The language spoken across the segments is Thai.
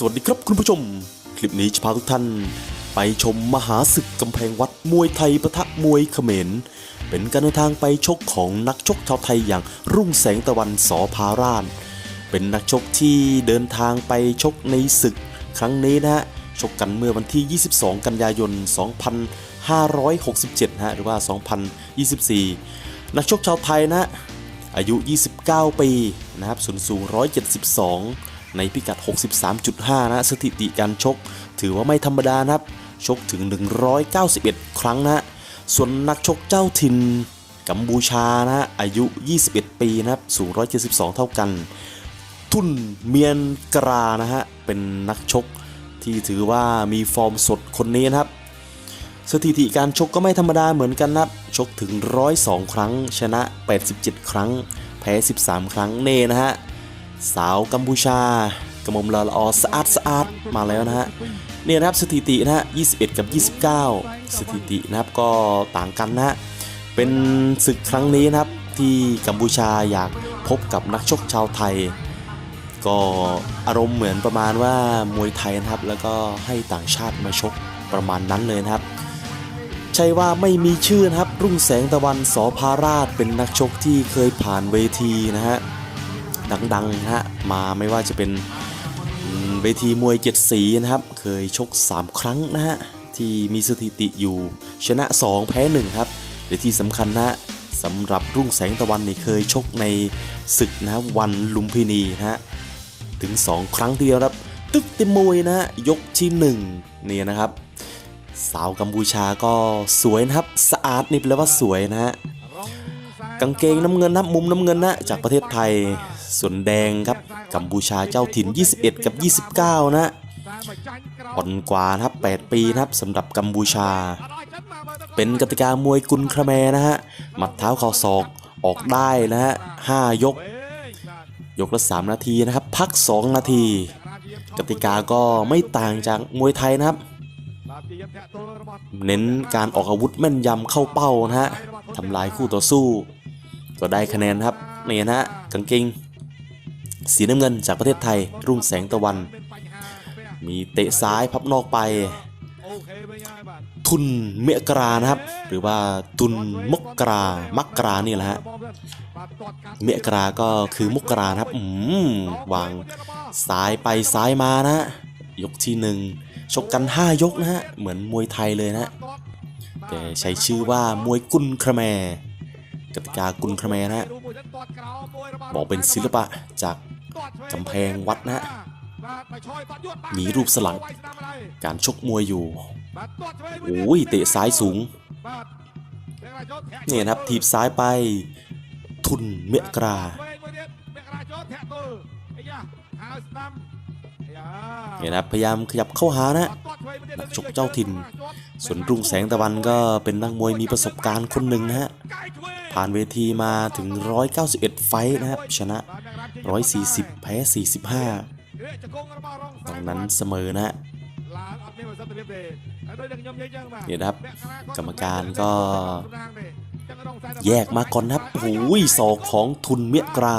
สวัสดีครับคุณผู้ชม คลิปนี้จะพาทุกท่าน ไปชมมหาศึกกำแพงวัดมวยไทยปะทะมวยเขมร เป็นการเดินทางไปชกของนักชกชาวไทยอย่างรุ่งแสงตะวันสอพาราน เป็นนักชกที่เดินทางไปชกในศึก ครั้งนี้นะฮะชกกันเมื่อวันที่ 22 กันยายน 2567 ฮะหรือว่า 2024 นักชกชาวไทยนะอายุ 29 ปีนะครับส่วนสูง 172 ในพิกัด 63.5 นะสถิติการชก ถือว่าไม่ธรรมดานะครับ ชกถึง 191 ครั้งนะ ส่วนนักชกเจ้าถิ่นกัมพูชานะอายุ 21 ปีนะครับสูง 172 เท่ากัน ทุนเมียนกรานะฮะ เป็นนักชกที่ถือว่ามีฟอร์มสดคนนี้นะครับ สถิติการชกก็ไม่ธรรมดาเหมือนกันนะครับ ชกถึง 102 ครั้ง ชนะ 87 ครั้ง แพ้ 13 ครั้งเน่นะฮะ สาวกัมพูชากระมอมละลออสะอาดสะอาดมาแล้วนะฮะเนี่ยนะครับสถิตินะฮะ21 กับ 29 สถิตินะครับก็ต่างกันนะฮะเป็นศึกครั้งนี้นะครับที่กัมพูชาอยากพบกับนักชกชาวไทย ก็อารมณ์เหมือนประมาณว่ามวยไทยนะครับ แล้วก็ให้ต่างชาติมาชกประมาณนั้นเลยนะครับ ใช่ว่าไม่มีชื่อนะครับรุ่งแสงตะวันสอพาราชเป็นนักชกที่เคยผ่านเวทีนะฮะ ดังๆฮะมาไม่ว่าจะเป็นเวทีมวยเจ็ดสีนะครับ เคยชก 3 ครั้งนะฮะที่มีสถิติอยู่ชนะ 2 แพ้ 1 ครับและที่สำคัญนะสำหรับรุ่งแสงตะวันนี่เคยชกในศึกนะวันลุมพินีนะฮะถึง 2 ครั้งทีเดียวครับ ตึกเต็มมวยนะฮะยกที่1เนี่ยนะครับ สาวกัมพูชาก็สวยนะครับสะอาดนี่แปลว่าสวยนะฮะกางเกงน้ำเงินนะมุมน้ำเงินนะจากประเทศไทย ส่วนแดงครับกัมพูชาเจ้าถิ่น 21 กับ 29 นะอ่อนกว่านะครับ 8 ปีนะครับสำหรับกัมพูชา เป็นกติกามวยกุนครแมนะฮะ หมัดเท้าเข่าศอกออกได้นะฮะ5ยก ยกละ 3 นาทีนะครับ พัก 2 นาที กติกาก็ไม่ต่างจากมวยไทยนะครับ เน้นการออกอาวุธแม่นยำเข้าเป้านะฮะทำลายคู่ต่อสู้ ก็ได้คะแนนครับนี่นะฮะกางเกง สีน้ำเงินจากประเทศไทย รุ่งแสงตะวัน มีเตะซ้ายพับนอกไป ทุนเมกรานะครับ หรือว่าตุนมกกรามักกรานี่แหละฮะเมกราก็คือมกรานะครับอืมวางซ้ายไปซ้ายมานะยกที่หนึ่งชกกัน 5 ยกนะฮะ เหมือนมวยไทยเลยนะ แต่ใช้ชื่อว่ามวยกุนครแมกติกากุนครแมนะฮะ บอกเป็นศิลปะจาก กำแพงวัดนะฮะมีรูปสลัก การชกมวยอยู่โอ้ยเตะซ้ายสูงเนี่ยนะครับถีบซ้ายไป ทุนเมกราเนี่ยนะครับพยายามขยับเข้าหานะนักชกเจ้าถิ่นส่วนรุ่งแสงตะวันก็เป็นนักมวยมีประสบการณ์คนหนึ่งนะฮะ ผ่านเวทีมาถึง 191 ไฟท์นะครับ ชนะ 140 แพ้ 45 ตรงนั้นเสมอนะฮะเนี่ยครับ กรรมการก็แยกมาก่อนนะครับโอ้โหศอกของทุนเมียกรา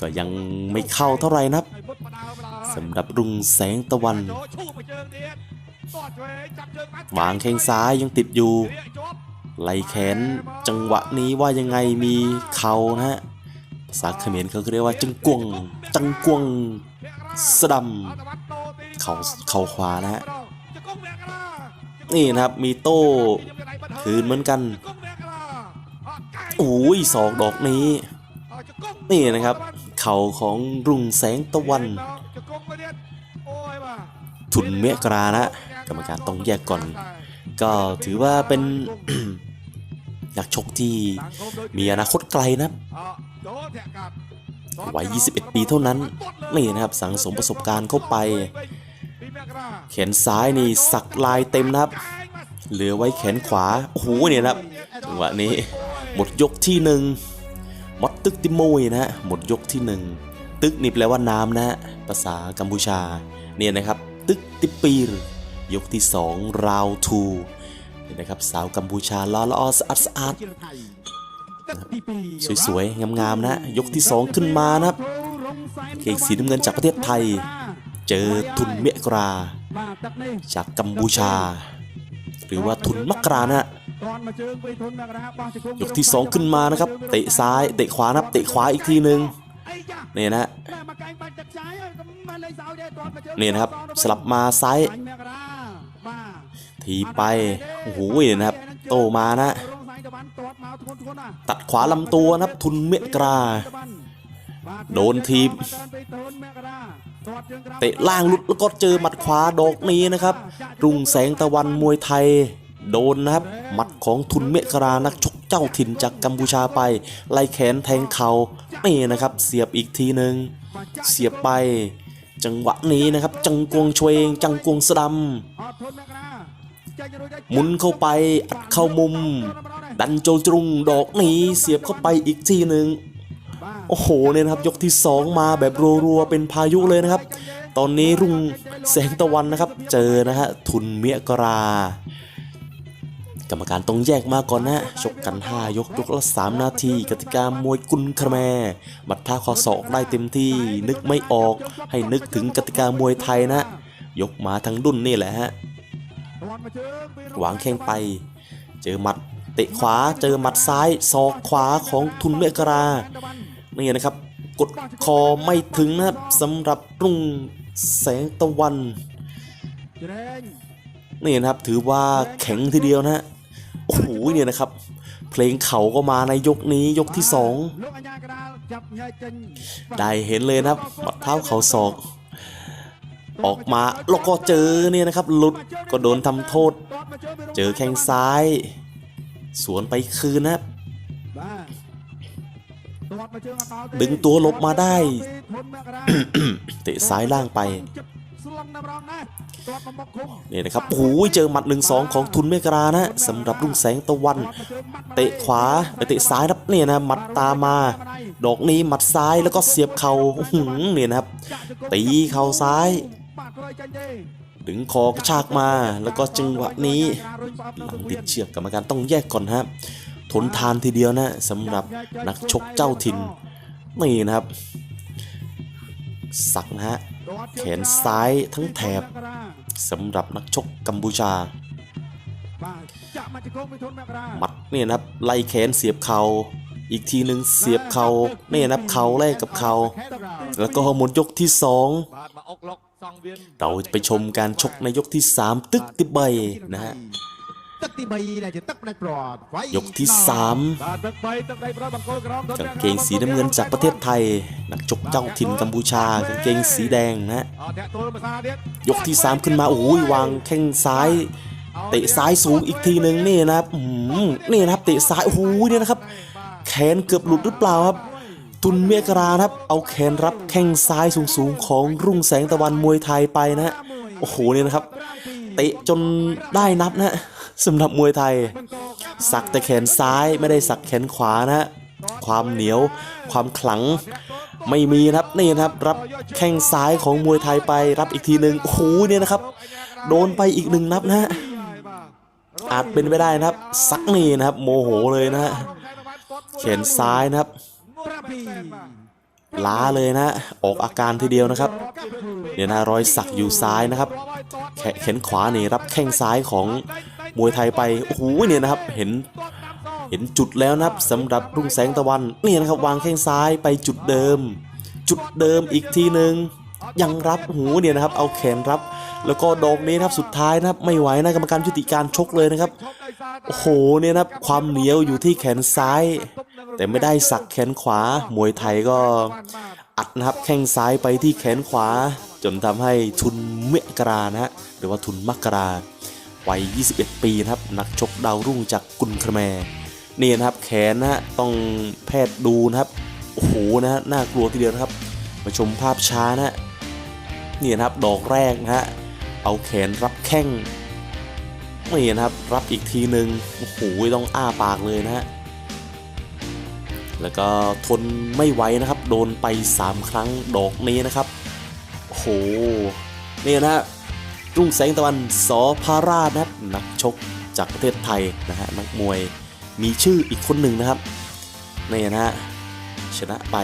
ก็ยังไม่เข้าเท่าไหร่นะครับสำหรับรุ่งแสงตะวัน วางแข้งซ้ายยังติดอยู่ไหลแขนจังหวะนี้ว่ายังไงมีเข่านะฮะภาษาเขมรเขาเรียกว่าจังกวงจังกวงสะดำเข่าเข่าขวานะฮะนี่นะครับมีโต้คืนเหมือนกันโอ้ยสองดอกนี้ นี่นะครับ เข่าของรุ่งแสงตะวันทุนเมกรานะ กรรมการต้องแยกก่อน ก็ถือว่าเป็นนักชกที่มีอนาคตไกลนะครับวัย 21 ปีเท่านั้นนี่นะครับสังสมประสบการณ์เข้าไป แขนซ้ายนี่สักลายเต็มนะครับ เหลือไว้แขนขวาโอ้โหเนี่ยนะครับจังหวะนี้หมดยกที่หนึ่งมดตึกติโมยนะฮะหมดยกที่หนึ่งตึกนี่แปลว่าน้ำนะฮะภาษากัมพูชาเนี่ยนะครับ ตึกติปีร ยกที่สองราวทูเนี่ยนะครับสาวกัมพูชาล้อละออสอาดสอาดสวยๆ งามๆ นะ ยกที่สองขึ้นมานะครับเกงสีน้ำเงินจากประเทศไทย เจอทุนเมกรา จากกัมพูชา หรือว่าทุนมักรานะยกที่ 2 ขึ้นมานะครับ เตะซ้ายเตะขวานะครับเตะขวาอีกทีหนึ่งนี่นะฮะนี่นะครับ สลับมาซ้าย ทีไป โอ้โหนะครับ โตมานะ ตัดขวาลำตัวนะครับ ทุนเมกรา โดนทีบเตะล่างลุดแล้วก็เจอหมัดขวาดอกนี้นะครับ รุ่งแสงตะวันมวยไทย โดนนะครับ หมัดของทุนเมฆรานักชกเจ้าถิ่นจากกัมพูชาไป ไล่แขนแทงเขา่านี่นะครับ เสียบอีกทีหนึ่งเสียบไป จังหวะนี้นะครับ จังกวงชเวงจังกวงสดำ หมุนเข้าไปอัดเข้ามุม ดันโจจรุงดอกนี้เสียบเข้าไปอีกทีหนึ่งโอ้โหเนี่ยนะครับยกที่ 2 มาแบบรัวๆเป็นพายุเลยนะครับ ตอนนี้รุ่งแสงตะวันนะครับ เจอนะฮะทุนเมียกรากรรมการต้องแยกมาก่อนนะชกกัน 5 ยกยกละ 3 นาที กติกามวยกุนคาแมบัดท่าคอศอกได้เต็มที่ นึกไม่ออก ให้นึกถึงกติกามวยไทยนะ ยกมาทั้งดุนนี่แหละฮะ วางแข้งไป เจอหมัดเตะขวาเจอหมัดซ้ายศอกขวาของทุนเมกรานี่นะครับ กดคอไม่ถึงนะครับสำหรับรุ่งแสงตะวันนี่นะครับถือว่าแข็งทีเดียวนะฮะโอ้โหเนี่ยนะครับ เพลงเขาก็มาในยกนี้ยกที่สองได้เห็นเลยนะครับหมัดเท้าเขาศอก ออกมาแล้วก็เจอเนี่ยนะครับ หลุดก็โดนทำโทษ เจอแข้งซ้าย สวนไปคืนนะครับดึงตัวหลบมาได้ เตะซ้ายล่างไปนี่นะครับโอ้โหเจอหมัดหนึ่งสองของทุนเมกรานะสำหรับรุ่งแสงตะวัน เตะขวาเตะซ้ายครับเนี่ยนะหมัดตามมา ดอกนี้หมัดซ้ายแล้วก็เสียบเข่าเนี่ยนะครับ ตีเข่าซ้าย ดึงคอกระชากมาแล้วก็จังหวะนี้หลังติดเชือกกรรมการต้องแยกก่อนฮะทนทานทีเดียวนะสำหรับนักชกเจ้าถิ่นนี่นะครับ สักนะฮะแขนซ้ายทั้งแถบสำหรับนักชกกัมพูชาหมัดเนี่ยนะครับไล่แขนเสียบเขา่าอีกทีหนึ่งเสียบเขา่าเนี่ยนะครับเข่าแลกกับเขา่าแล้วก็หมดยกที่สอง เราไปชมการชกในยกที่ 3 ตึกติใบนะฮะยกที่3กางเกงสีน้ำเงินจากประเทศไทย นักชกเจ้าถิ่นกัมพูชากางเกงสีแดงนะยกที่ 3 ขึ้นมาโอ้ยวางแข้งซ้ายเตะซ้ายสูงอีกทีหนึ่งนี่นะครับนี่นะครับเตะซ้ายโอ้ยเนี่ยนะครับ แขนเกือบหลุดหรือเปล่าครับ ทุนเมียกราครับ เอาแขนรับแข้งซ้ายสูงๆ ของรุ่งแสงตะวันมวยไทยไปนะฮะ โอ้โหเนี่ยนะครับ เตะจนได้นับนะฮะสำหรับมวยไทย สักแต่แขนซ้ายไม่ได้สักแขนขวานะฮะ ความเหนียว ความขลัง ไม่มีนะครับนี่นะครับ รับแข้งซ้ายของมวยไทยไปรับอีกทีหนึ่งโอ้โหเนี่ยนะครับ โดนไปอีกหนึ่งนับนะฮะอาจเป็นไปได้นะครับ สักนี่นะครับ โมโหเลยนะฮะแขนซ้ายนะครับ ล้าเลยนะ ออกอาการทีเดียวนะครับเนี่ยนะรอยสักอยู่ซ้ายนะครับแขแขนขวานี่รับแข้งซ้ายของมวยไทยไป โอ้โหเนี่ยนะครับ เห็น เห็นจุดแล้วนะครับสำหรับรุ่งแสงตะวันเนี่ยนะครับ วางแข้งซ้ายไปจุดเดิม จุดเดิมอีกทีหนึ่งยังรับหูเนี่ยนะครับ เอาแขนรับ แล้วก็ดอกนี้นะครับสุดท้ายนะครับ ไม่ไหวนะกรรมการยุติการชกเลยนะครับ โอ้โหเนี่ยนะครับ ความเหนียวอยู่ที่แขนซ้าย แต่ไม่ได้สักแขนขวามวยไทยก็อัดนะครับแข้งซ้ายไปที่แขนขวา จนทำให้ทุนเมกรานะฮะหรือว่าทุนมักกราวัย 21 ปีนะครับนักชกดาวรุ่งจากกุนคาแมนี่นะครับแขนนะฮะต้องแพทย์ดูนะครับโอ้โหนะฮะน่ากลัวทีเดียวนะครับ มาชมภาพช้านะฮะนี่นะครับดอกแรกนะฮะเอาแขนรับแข้งนี่นะครับรับอีกทีหนึ่งโอ้โหต้องอ้าปากเลยนะฮะ แล้วก็ทนไม่ไหวนะครับ โดนไป 3 ครั้งดอกนี้นะครับโหนี่นะฮะรุ่งแสงตะวันสอพาราชนะครับนักชกจากประเทศไทยนะฮะนักมวยมีชื่ออีกคนหนึ่งนะครับนี่นะฮะชนะไป